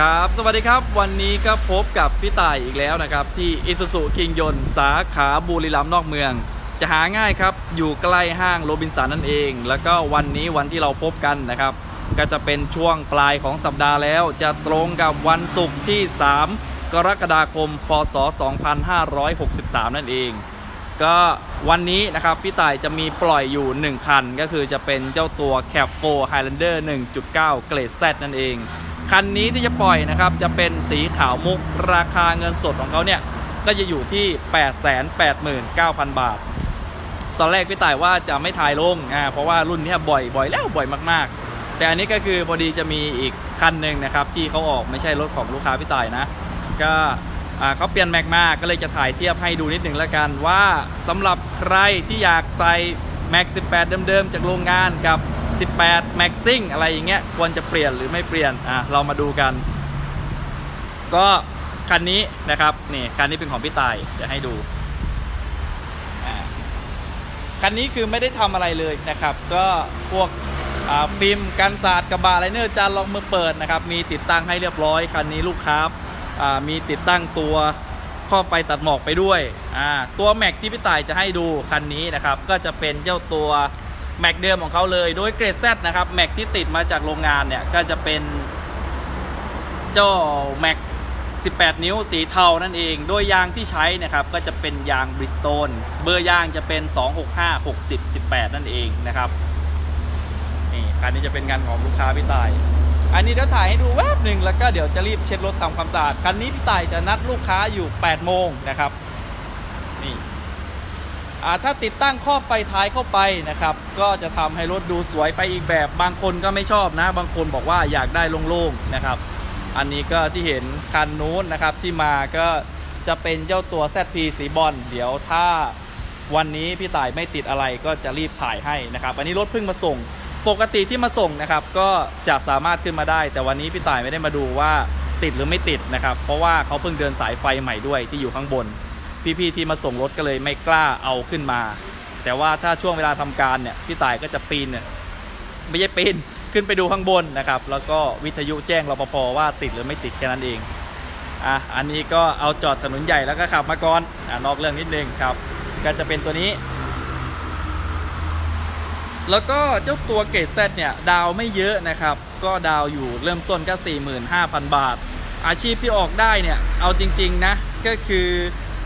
ครับสวัสดีครับวันนี้ก็พบกับพี่ต่ายอีกแล้วนะครับ ที่อิสุสุคิงยนสาขาบุรีรัมย์นอกเมือง จะหาง่ายครับ อยู่ใกล้ห้างโรบินสันนั่นเอง แล้วก็วันนี้วันที่เราพบกันนะครับ ก็จะเป็นช่วงปลายของสัปดาห์แล้ว จะตรงกับวันศุกร์ที่ 3 กรกฎาคม พศ 2563 นั่นเอง ก็วันนี้นะครับพี่ต่ายจะมีปล่อยอยู่ 1 คัน ก็คือจะเป็นเจ้าตัว c a p 4 Highlander 1.9 เกรด Z นั่นเอง คันนี้ที่จะปล่อยนะครับจะเป็นสีขาวมุกราคาเงินสดของเขาเนี่ยก็จะอยู่ที่ 889,000 บาท ตอนแรกพี่ต่ายว่าจะไม่ถ่ายลงอ่าเพราะว่ารุ่นนี้บ่อยบ่อยแล้วบ่อยมากๆ แต่อันนี้ก็คือพอดีจะมีอีกคันหนึ่งนะครับที่เขาออกไม่ใช่รถของลูกค้าพี่ต่ายนะ ก็เขาเปลี่ยนแม็กมาก็เลยจะถ่ายเทียบให้ดูนิดหนึ่งแล้วกันว่าสำหรับใครที่อยากใส่แม็ก 18 เดิมๆ จากโรงงานกับ 18แม็กซิ่งอะไรอย่างเงี้ยควรจะเปลี่ยนหรือไม่เปลี่ยนอะเรามาดูกัน ก็คันนี้นะครับนี่คันนี้เป็นของพี่ตายจะให้ดูคันนี้คือไม่ได้ทำอะไรเลยนะครับ ก็พวกฟิล์มกันสาดกระบะไลเนอร์จานลอกมือเปิดนะครับ มีติดตั้งให้เรียบร้อย คันนี้ลูกค้ามีติดตั้งตัวข้อไฟตัดหมอกไปด้วย ตัวแม็กที่พี่ต่ายจะให้ดูคันนี้นะครับ ก็จะเป็นเจ้าตัว แม็กเดิมของเขาเลย โดยเกรด Z นะครับแม็กที่ติดมาจากโรงงานเนี่ย ก็จะเป็นเจ้า Mac 18 นิ้วสีเทานั่นเอง โดยยางที่ใช้นะครับก็จะเป็นยางบริสโตนเบอร์ยางจะเป็น 265 60 18 นั่นเองนะครับนี่คันนี้จะเป็นงานของลูกค้าพี่ต่าย อันนี้เดี๋ยวถ่ายให้ดูแวบหนึ่งแล้วก็เดี๋ยวจะรีบเช็ดรถทำความสะอาดคันนี้พี่ต่ายจะนัดลูกค้าอยู่ 8 โมงนะครับนี่ ถ้าติดตั้งข้อไฟท้ายเข้าไปนะครับ ก็จะทำให้รถดูสวยไปอีกแบบ บางคนก็ไม่ชอบนะ บางคนบอกว่าอยากได้โล่งๆนะครับ อันนี้ก็ที่เห็นคันนู้นนะครับที่มาก็จะเป็นเจ้าตัว ZP สีบอลเดี๋ยวถ้าวันนี้พี่ต่ายไม่ติดอะไรก็จะรีบถ่ายให้นะครับ อันนี้รถเพิ่งมาส่ง ปกติที่มาส่งนะครับ ก็จะสามารถขึ้นมาได้ แต่วันนี้พี่ต่ายไม่ได้มาดูว่าติดหรือไม่ติดนะครับ เพราะว่าเขาเพิ่งเดินสายไฟใหม่ด้วยที่อยู่ข้างบน พี่ๆที่มาส่งรถก็เลยไม่กล้าเอาขึ้นมา แต่ว่าถ้าช่วงเวลาทำการเนี่ยพี่ต่ายก็จะปีนเนี่ยไม่ใช่ปีนขึ้นไปดูข้างบนนะครับ แล้วก็วิทยุแจ้งรปภว่าติดหรือไม่ติดแค่นั้นเองอะอันนี้ก็เอาจอดถนนใหญ่แล้วก็ขับมาก่อนอะนอกเรื่องนิดนึงครับ ก็จะเป็นตัวนี้ แล้วก็เจ้าตัวเกรดเซเนี่ยดาวไม่เยอะนะครับ ก็ดาวอยู่เริ่มต้นก็ 45,000 บาท อาชีพที่ออกได้เนี่ย เอาจริง ๆ นะ ก็คือ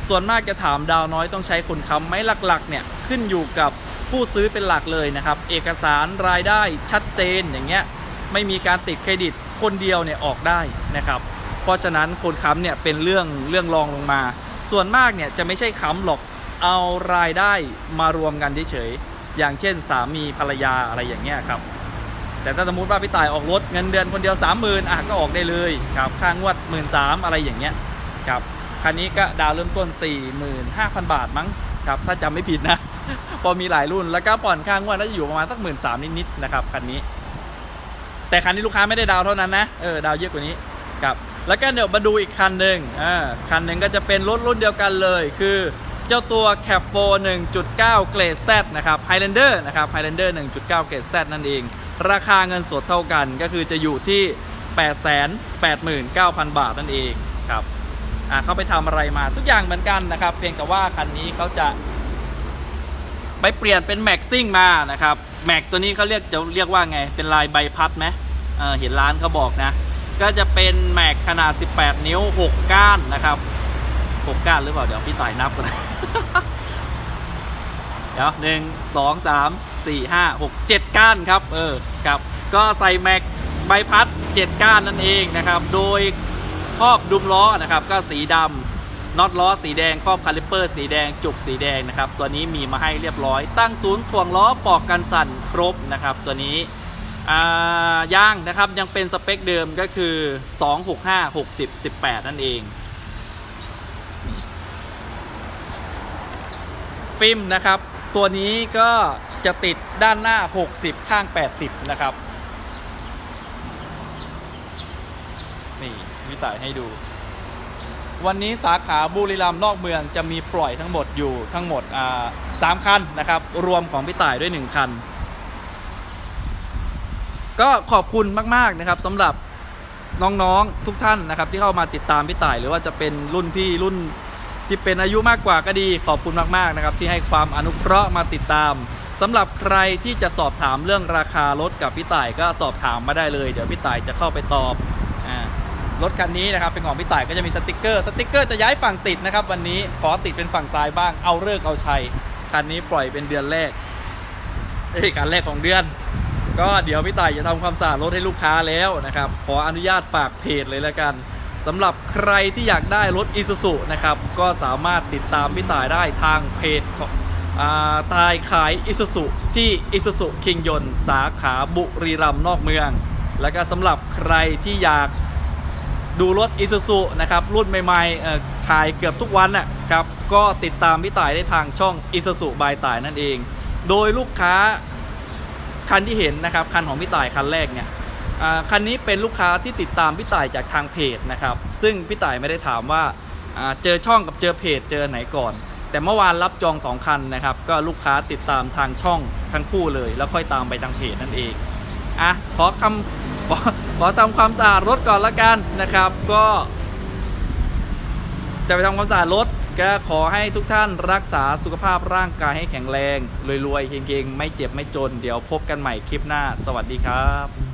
ส่วนมากจะถามดาวน้อยต้องใช้คนค้ำไหมหลักๆเนี่ยขึ้นอยู่กับผู้ซื้อเป็นหลักเลยนะครับ เอกสารรายได้ชัดเจนอย่างเงี้ยไม่มีการติดเครดิตคนเดียวเนี่ยออกได้นะครับ เพราะฉะนั้นคนค้ำเนี่ยเป็นเรื่องเรื่องรองลงมา ส่วนมากเนี่ยจะไม่ใช่ค้ำหรอกเอารายได้มารวมกันเฉยๆอย่างเช่น สามีภรรยาอะไรอย่างเงี้ยครับ แต่ถ้าสมมติว่าพี่ต่ายออกรถเงินเดือนคนเดียว 30,000อะก็ออกได้เลยครับค่างวด 1 3ื่นอะไรอย่างเงี้ยครับ คันนี้ก็ดาวเริ่มต้น 45,000 บาทมั้งครับถ้าจำไม่ผิดนะ พอมีหลายรุ่นแล้วก็ผ่อนค่างวดน่าจะอยู่ประมาณสักหมื่นสามนิดๆนะครับคันนี้ แต่คันนี้ลูกค้าไม่ได้ดาวเท่านั้นนะเออดาวเยอะกว่านี้ครับแล้วก็เดี๋ยวมาดูอีกคันหนึ่งอ่าคันหนึ่งก็จะเป็นรถรุ่นเดียวกันเลย คือเจ้าตัว c a p 4 1.9 เกรด Z นะครับ Highlander นะครับ Highlander 1.9 เกรด Z นั่นเอง ราคาเงินสดเท่ากันก็คือจะอยู่ที่ 889,000 บาทนั่นเองครับ เขาไปทำอะไรมาทุกอย่างเหมือนกันนะครับ เพียงแต่ว่าคันนี้เขาจะ ไปเปลี่ยนเป็นแม็กซิ่งมานะครับแม็กตัวนี้เขาเรียกจะเรียกว่าไงเป็นลายใบพัดไหมเออเห็นร้านเขาบอกนะ ก็จะเป็นแม็กขนาด 18 นิ้ว 6 ก้านนะครับ 6 ก้านหรือเปล่าเดี๋ยวพี่ต่ายนับกันเดี๋ยวหนึ่งสองสามสี่ห้าหกเจ็ดก้านครับเออครับ ก็ใส่แม็กใบพัด 7 ก้านนั่นเองนะครับ โดย ครอบดุมล้อนะครับก็สีดำน็อตล้อสีแดงครอบคาลิปเปอร์สีแดงจุกสีแดงนะครับตัวนี้มีมาให้เรียบร้อย ตั้งศูนย์ถ่วงล้อปอกกันสั่นครบนะครับตัวนี้อ่ายางนะครับยังเป็นสเปคเดิมก็คือ 265 60 18 นั่นเองฟิล์มนะครับ ตัวนี้ก็จะติดด้านหน้า 60 ข้าง 80 นะครับ นี่ วิต่ายให้ดู วันนี้สาขาบุรีรัมย์นอกเมืองจะมีปล่อยทั้งหมดอยู่ทั้งหมดสามคันนะครับ รวมของพี่ต่ายด้วย 1 คัน ก็ขอบคุณมากๆนะครับสำหรับน้องๆทุกท่านนะครับ ที่เข้ามาติดตามพี่ต่าย หรือว่าจะเป็นรุ่นพี่รุ่นที่เป็นอายุมากกว่าก็ดี ขอบคุณมากๆนะครับ ที่ให้ความอนุเคราะห์มาติดตามสำหรับใครที่จะสอบถามเรื่องราคารถกับพี่ต่ายก็สอบถามมาได้เลย เดี๋ยวพี่ต่ายจะเข้าไปตอบ รถคันนี้นะครับเป็นของพี่ต่ายก็จะมีสติกเกอร์สติกเกอร์จะย้ายฝั่งติดนะครับวันนี้ขอติดเป็นฝั่งซ้ายบ้างเอาเลิกเอาชัยคันนี้ปล่อยเป็นเดือนแรกเอ้การแรกของเดือน ก็เดี๋ยวพี่ต่ายจะทำความสะอาดรถให้ลูกค้าแล้วนะครับขออนุญาตฝากเพจเลยแล้วกันสำหรับใครที่อยากได้รถ i s u z u นะครับก็สามารถติดตามพี่ต่ายได้ทางเพจของตายขาย i s u z u ที่ i s u z u คิงยนสาขาบุรีรัมย์นอกเมือง แล้วก็สำหรับใครที่อยาก ดูรถ i s u z u นะครับรุ่นใหม่ๆเอ่ขายเกือบทุกวันนะครับก็ติดตามพี่ต่ายได้ทางช่อง i s u z u บายต่ายนั่นเอง โดยลูกค้าคันที่เห็นนะครับคันของพี่ต่ายคันแรกเนี่ยคันนี้เป็นลูกค้าที่ติดตามพี่ต่ายจากทางเพจนะครับซึ่งพี่ต่ายไม่ได้ถามว่าอ่าเจอช่องกับเจอเพจเจอไหนก่อน แต่เมื่อวานรับจอง 2 คันนะครับก็ลูกค้าติดตามทางช่องทั้งคู่เลย แล้วค่อยตามไปทางเพจนั่นเองอะขอคำ ขอขอทำความสะอาดรถก่อนละกันนะครับ ก็ จะไปทำความสะอาดรถก็ขอให้ทุกท่านรักษาสุขภาพร่างกายให้แข็งแรงรวยๆเก่งๆ ไม่เจ็บไม่จน เดี๋ยวพบกันใหม่คลิปหน้า สวัสดีครับ